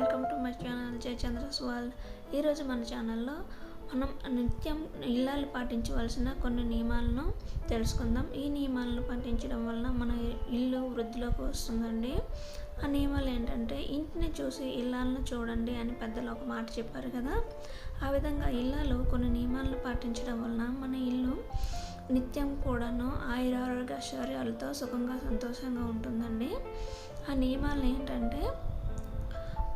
Welcome to my channel Jayachandra's world ఈరోజు మన ఛానల్లో మనం నిత్యం ఇళ్ళాలు పాటించవలసిన కొన్ని నియమాలను తెలుసుకుందాం. ఈ నియమాలను పాటించడం వలన మన ఇల్లు వృద్ధిలోకి వస్తుందండి. ఆ నియమాలు ఏంటంటే ఇంటిని చూసి ఇళ్ళాలను చూడండి అని పెద్దలు ఒక మాట చెప్పారు కదా. ఆ విధంగా ఇళ్ళాలు కొన్ని నియమాలను పాటించడం వలన మన ఇల్లు నిత్యం కూడాను ఆయురారోగ్య ఐశ్వర్యాలతో సుఖంగా సంతోషంగా ఉంటుందండి. ఆ నియమాలు ఏంటంటే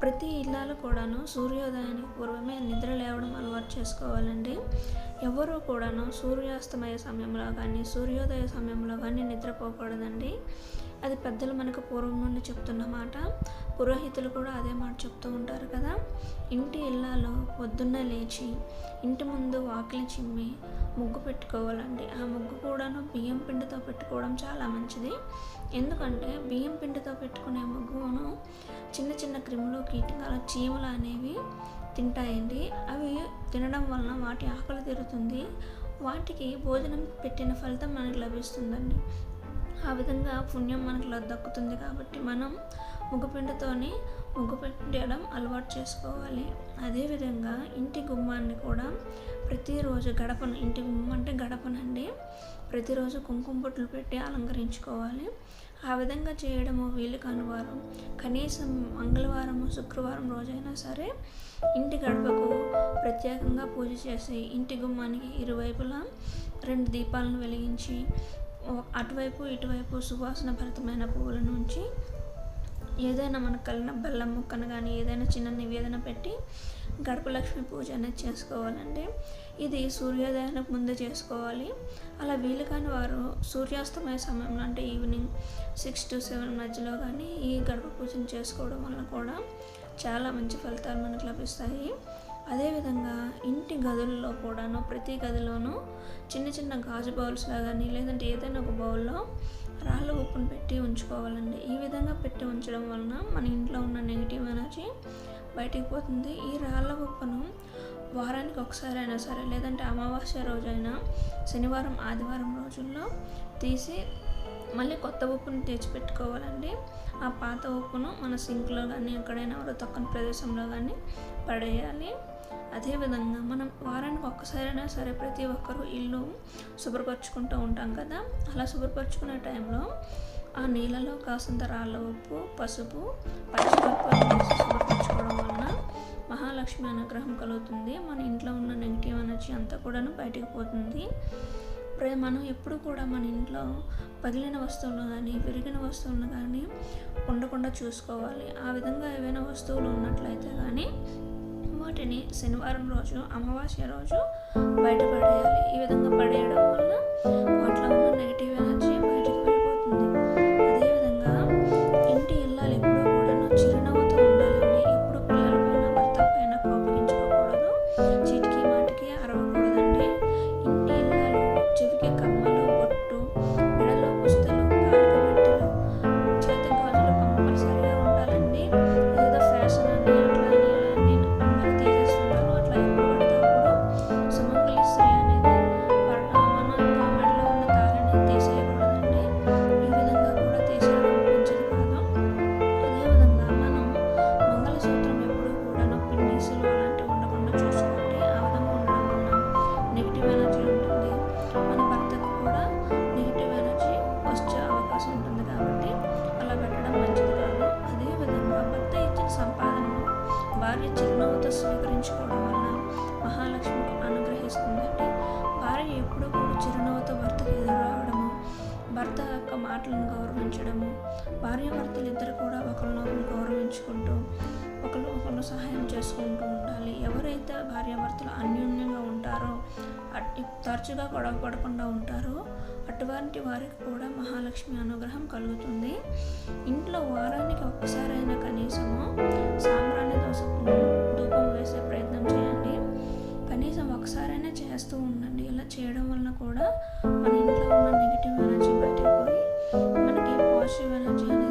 ప్రతి ఇళ్ళలో కూడాను సూర్యోదయానికి పూర్వమే నిద్ర లేవడం అలవాటు చేసుకోవాలండి. ఎవరూ కూడాను సూర్యాస్తమయ సమయంలో కానీ సూర్యోదయ సమయంలో కానీ నిద్రపోకూడదండి. అది పెద్దలు మనకు పూర్వం నుండి చెప్తున్న మాట పురోహితులు కూడా అదే మాట చెప్తూ ఉంటారు కదా. ఇంటి ఇళ్ళలో పొద్దున్నే లేచి ఇంటి ముందు వాకిలి చిమ్మి ముగ్గు పెట్టుకోవాలండి. ఆ ముగ్గు కూడాను బియ్యం పిండితో పెట్టుకోవడం చాలా మంచిది. ఎందుకంటే బియ్యం పిండితో పెట్టుకునే ముగ్గును చిన్న చిన్న క్రిములు కీటకాలు చీమలు అనేవి తింటాయండి. అవి తినడం వలన వాటి ఆకలి తీరుతుంది. వాటికి భోజనం పెట్టిన ఫలితం మనకు లభిస్తుందండి. ఆ విధంగా పుణ్యం మనకు దక్కుతుంది కాబట్టి మనం ముగ్గుపిండితోనే ముగ్గు పెట్టడం అలవాటు చేసుకోవాలి. అదేవిధంగా ఇంటి గుమ్మాన్ని కూడా ప్రతిరోజు గడపను ఇంటి గుమ్మం అంటే గడపనండి. ప్రతిరోజు కుంకుమ బొట్లు పెట్టి అలంకరించుకోవాలి. ఆ విధంగా చేయడము వీలు కాని కనీసం మంగళవారం శుక్రవారం రోజైనా సరే ఇంటి గడపకు ప్రత్యేకంగా పూజ చేసి ఇంటి గుమ్మానికి ఇరువైపులా రెండు దీపాలను వెలిగించి అటువైపు ఇటువైపు సువాసన భరితమైన పువ్వుల నుంచి ఏదైనా మనకు కలిగిన బెల్లం ముక్కను కానీ ఏదైనా చిన్న నివేదన పెట్టి గడపలక్ష్మి పూజ అనేది చేసుకోవాలండి. ఇది సూర్యోదయానికి ముందే చేసుకోవాలి. అలా వీలు కాని వారు సూర్యాస్తమయ సమయంలో అంటే ఈవినింగ్ సిక్స్ టు సెవెన్ మధ్యలో కానీ ఈ గడప పూజను చేసుకోవడం వల్ల కూడా చాలా మంచి ఫలితాలు మనకు లభిస్తాయి. అదేవిధంగా ఇంటి గదుల్లో కూడాను ప్రతి గదిలోనూ చిన్న చిన్న గాజు బౌల్స్లో కానీ లేదంటే ఏదైనా ఒక బౌల్లో రాళ్ళు ఉప్పును పెట్టి ఉంచుకోవాలండి. ఈ విధంగా పెట్టి ఉంచడం వలన మన ఇంట్లో ఉన్న నెగిటివ్ ఎనర్జీ బయటికి పోతుంది. ఈ రాళ్ళ ఉప్పును వారానికి ఒకసారి అయినా సరే లేదంటే అమావాస్య రోజైనా శనివారం ఆదివారం రోజుల్లో తీసి మళ్ళీ కొత్త ఉప్పును తెచ్చిపెట్టుకోవాలండి. ఆ పాత ఉప్పును మన సింక్లో కానీ ఎక్కడైనా ఎవరో తొక్కని ప్రదేశంలో కానీ పడేయాలి. అదేవిధంగా మనం వారానికి ఒక్కసారైనా సరే ప్రతి ఒక్కరూ ఇల్లు శుభ్రపరచుకుంటూ ఉంటాం కదా. అలా శుభ్రపరచుకునే టైంలో ఆ నీళ్ళలో కాసంత రాళ్ళ ఉప్పు పసుపు పచ్చిమిరపకాయలు వేసి శుభ్రపరచుకోవడం వలన మహాలక్ష్మి అనుగ్రహం కలుగుతుంది. మన ఇంట్లో ఉన్న నెగిటివ్ ఎనర్జీ అంతా కూడాను బయటికి పోతుంది. మనం ఎప్పుడు కూడా మన ఇంట్లో పగిలిన వస్తువులు కానీ విరిగిన వస్తువులను కానీ ఉండకుండా చూసుకోవాలి. ఆ విధంగా ఏవైనా వస్తువులు ఉన్నట్లయితే కానీ వాటిని శనివారం రోజు అమావాస్య రోజు బయట పడేయాలి. ఈ విధంగా పడేయడం వల్ల వాటిలో ఉన్న నెగిటివ్ ఎనర్జీ భార్యాభర్తలు అన్యోన్యంగా ఉంటారో. తరచుగా గొడవ పడకుండా ఉంటారో. అటువంటి వారికి కూడా మహాలక్ష్మి అనుగ్రహం కలుగుతుంది. ఇంట్లో వారానికి ఒక్కసారైనా కనీసము సాంబ్రాణి దోశ ధూపం వేసే ప్రయత్నం చేయండి. కనీసం ఒకసారైనా చేస్తూ ఉండండి. ఇలా చేయడం వలన కూడా మన ఇంట్లో ఉన్న నెగిటివ్ ఎనర్జీ బయటకు పోయి మనకి పాజిటివ్ ఎనర్జీ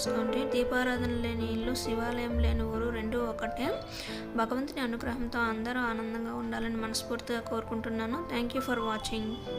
చేసుకోండి దీపారాధన లేని ఇల్లు శివాలయం లేని ఊరు రెండు ఒకటే. భగవంతుని అనుగ్రహంతో అందరూ ఆనందంగా ఉండాలని మనస్ఫూర్తిగా కోరుకుంటున్నాను. Thank you for watching